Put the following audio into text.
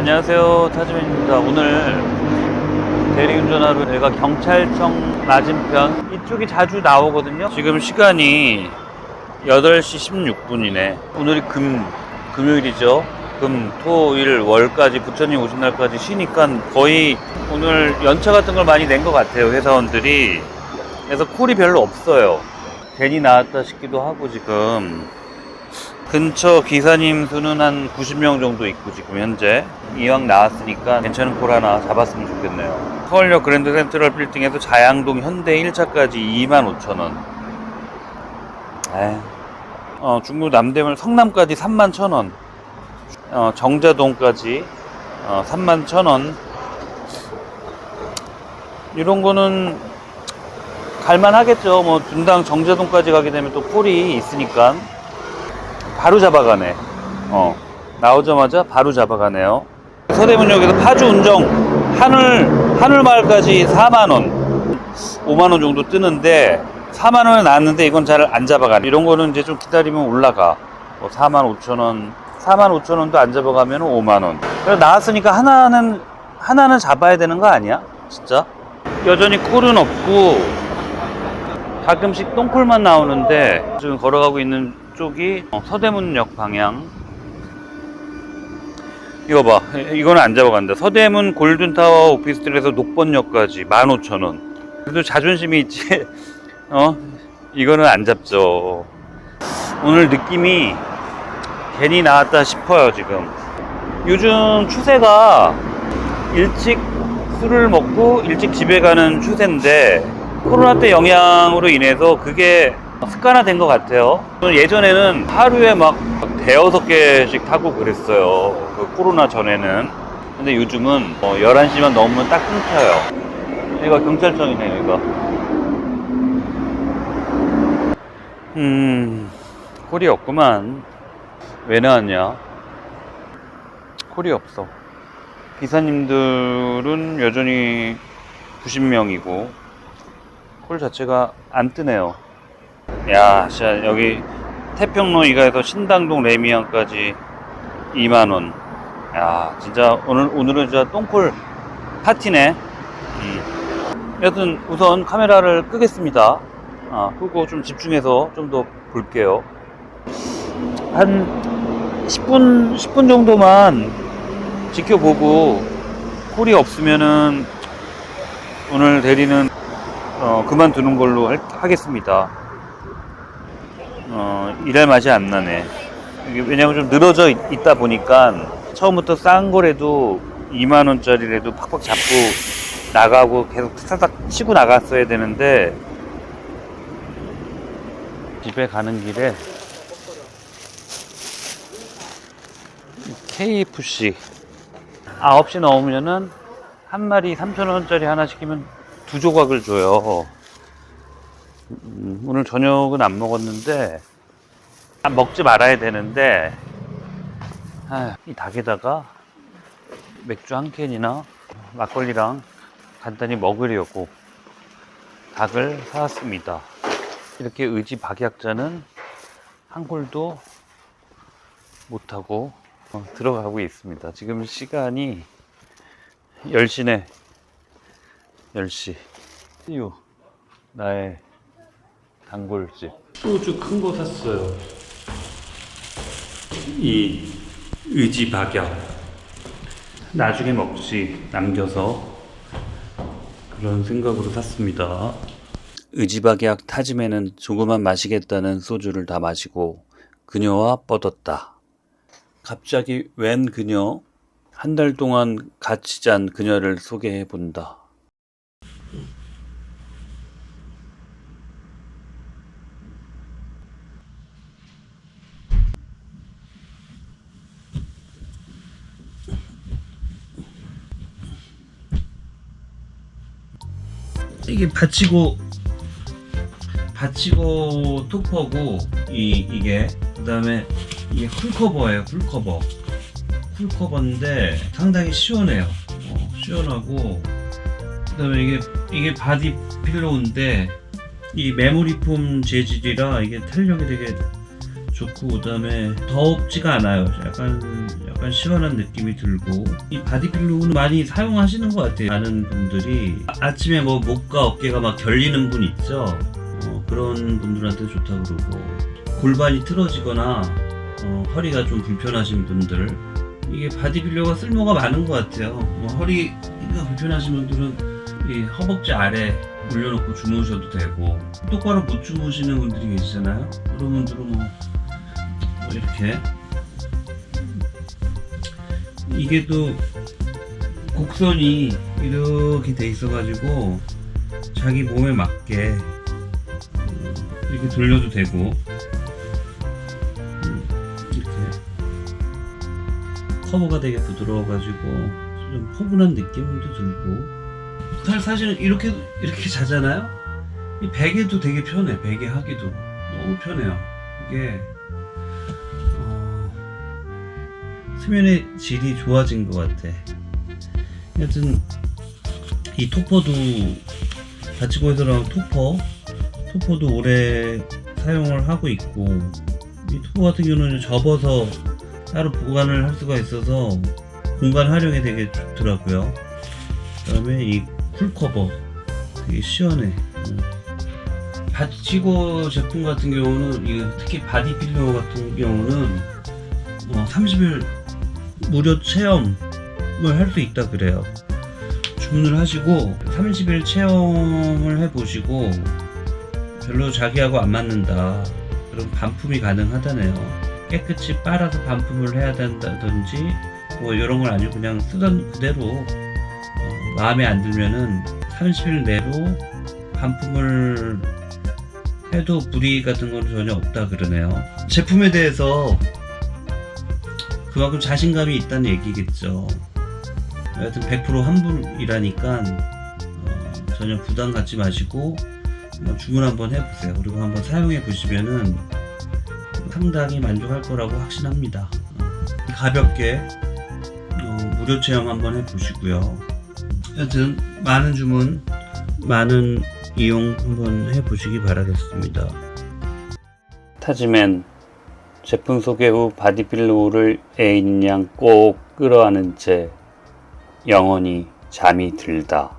안녕하세요 타지맨입니다. 오늘 대리운전하러 내가 경찰청 맞은편 이쪽이 자주 나오거든요. 지금 시간이 8시 16분이네. 오늘이 금 금요일이죠. 금, 토, 일, 월까지 부처님 오신 날까지 쉬니까 거의 오늘 연차 같은 걸 많이 낸 것 같아요 회사원들이. 그래서 콜이 별로 없어요. 괜히 나왔다 싶기도 하고 지금 근처 기사님 수는 한 90명 정도 있고 지금 현재. 이왕 나왔으니까 괜찮은 콜 하나 잡았으면 좋겠네요. 서울역 그랜드 센트럴 빌딩에서 자양동 현대 1차까지 25,000원. 어, 중구 남대문 성남까지 31,000원. 어, 정자동까지 어, 31,000원. 이런 거는 갈만하겠죠. 뭐 분당 정자동까지 가게 되면 또 콜이 있으니까 바로 잡아가네. 어. 나오자마자 바로 잡아가네요. 서대문역에서 파주 운정 하늘 하늘 마을까지 4만 원, 5만 원 정도 뜨는데 4만 원에 나왔는데 이건 잘 안 잡아가네. 이런 거는 이제 좀 기다리면 올라가. 뭐 4만 5천 원, 4만 5천 원도 안 잡아가면 5만 원. 그래 나왔으니까 하나는 하나는 잡아야 되는 거 아니야? 진짜? 여전히 콜은 없고 가끔씩 똥콜만 나오는데 지금 걸어가고 있는 쪽이 어, 서대문역 방향. 이거 봐. 이거는 안 잡아간다. 서대문 골든타워 오피스텔에서 녹번역까지 15,000원. 그래도 자존심이 있지. 어? 이거는 안 잡죠. 오늘 느낌이 괜히 나왔다 싶어요 지금. 요즘 추세가 일찍 술을 먹고 일찍 집에 가는 추세인데 코로나 때 영향으로 인해서 그게 습관화된 것 같아요. 예전에는 하루에 막 대여섯 개씩 타고 그랬어요. 그 코로나 전에는. 근데 요즘은 어 11시만 넘으면 딱 끊겨요. 여기가 경찰청이네요, 여기가. 음, 콜이 없구만. 왜 나왔냐? 콜이 없어. 기사님들은 여전히 90명이고, 콜 자체가 안 뜨네요. 야, 진짜 여기 태평로 이가에서 신당동 레미안까지 2만 원. 야, 진짜 오늘 오늘은 진짜 똥콜 파티네. 음. 여튼 우선 카메라를 끄겠습니다. 아, 끄고 좀 집중해서 좀 더 볼게요. 한 10분 10분 정도만 지켜보고 콜이 없으면은 오늘 대리는 어, 그만두는 걸로 할- 하겠습니다. 어, 일할 맛이 안 나네. 왜냐면 좀 늘어져 있, 다 보니까 처음부터 싼 거라도 2만 원짜리라도 팍팍 잡고 나가고 계속 사삭 치고 나갔어야 되는데 집에 가는 길에 KFC 9시 넘으면은 한 마리 3,000원짜리 하나 시키면 두 조각을 줘요. 음, 오늘 저녁은 안 먹었는데 아, 먹지 말아야 되는데 아휴, 이 닭에다가 맥주 한 캔이나 막걸리랑 간단히 먹으려고 닭을 사왔습니다. 이렇게 의지 박약자는 한 골도 못하고 어, 들어가고 있습니다. 지금 시간이 10시네. 10시. 띠우. 나의 단골집. 소주 큰 거 샀어요. 이 의지 박약. 나중에 먹지 남겨서 그런 생각으로 샀습니다. 의지박약 타짐에는 조금만 마시겠다는 소주를 다 마시고 그녀와 뻗었다. 갑자기 웬 그녀? 한 달 동안 같이 잔 그녀를 소개해 본다. 이게 받치고 받치고 토퍼고 이 이게 그다음에 이게 쿨커버예요 쿨커버. 쿨커버인데 상당히 시원해요. 어, 시원하고 그다음에 이게 이게 바디 필로우인데 이 메모리 폼 재질이라 이게 탄력이 되게 좋고 그다음에 더웁지가 않아요. 약간 약간 시원한 느낌이 들고 이 바디필로우는 많이 사용하시는 것 같아요. 많은 분들이 아- 아침에 뭐 목과 어깨가 막 결리는 분 있죠. 어, 그런 분들한테 좋다고 그러고 골반이 틀어지거나 어, 허리가 좀 불편하신 분들 이게 바디필로우가 쓸모가 많은 것 같아요. 뭐 허리가 불편하신 분들은 이 허벅지 아래 올려놓고 주무셔도 되고 똑바로 못 주무시는 분들이 계시잖아요. 그런 분들은 뭐, 뭐 이렇게 이게 또 곡선이 이렇게 돼 있어 가지고 자기 몸에 맞게 어, 이렇게 돌려도 되고 음, 이렇게 커버가 되게 부드러워 가지고 좀 포근한 느낌도 들고 사- 사실은 이렇게 이렇게 자잖아요. 이 베개도 되게 편해. 베개 하기도 너무 편해요. 이게 수면의 질이 좋아진 것 같아. 하여튼 이 토퍼도 다치고에서 나온 토퍼, 토퍼도 오래 사용을 하고 있고 이 토퍼 같은 경우는 접어서 따로 보관을 할 수가 있어서 공간 활용이 되게 좋더라고요. 그다음에 이 쿨커버 되게 시원해. 음. 바치고 제품 같은 경우는 특히 바디 필러 같은 경우는 어, 30일 무료 체험을 할 수 있다 그래요. 주문을 하시고 30일 체험을 해보시고 별로 자기하고 안 맞는다. 그럼 반품이 가능하다네요. 깨끗이 빨아서 반품을 해야 된다든지 뭐 이런 건 아니고 그냥 쓰던 그대로 어, 마음에 안 들면은 30일 내로 반품을 해도 불이익 같은 건 전혀 없다 그러네요. 제품에 대해서 그만큼 자신감이 있다는 얘기겠죠. 여하튼 100% 환불이라니까 어, 전혀 부담 갖지 마시고 주문 한번 해보세요. 그리고 한번 사용해 보시면은 상당히 만족할 거라고 확신합니다. 어, 가볍게 어, 무료 체험 한번 해보시고요. 여튼 많은 주문, 많은 이용 한번 해보시기 바라겠습니다. 타지맨 제품 소개 후 바디필로우를 애인양 꼭 끌어안은 채 영원히 잠이 들다.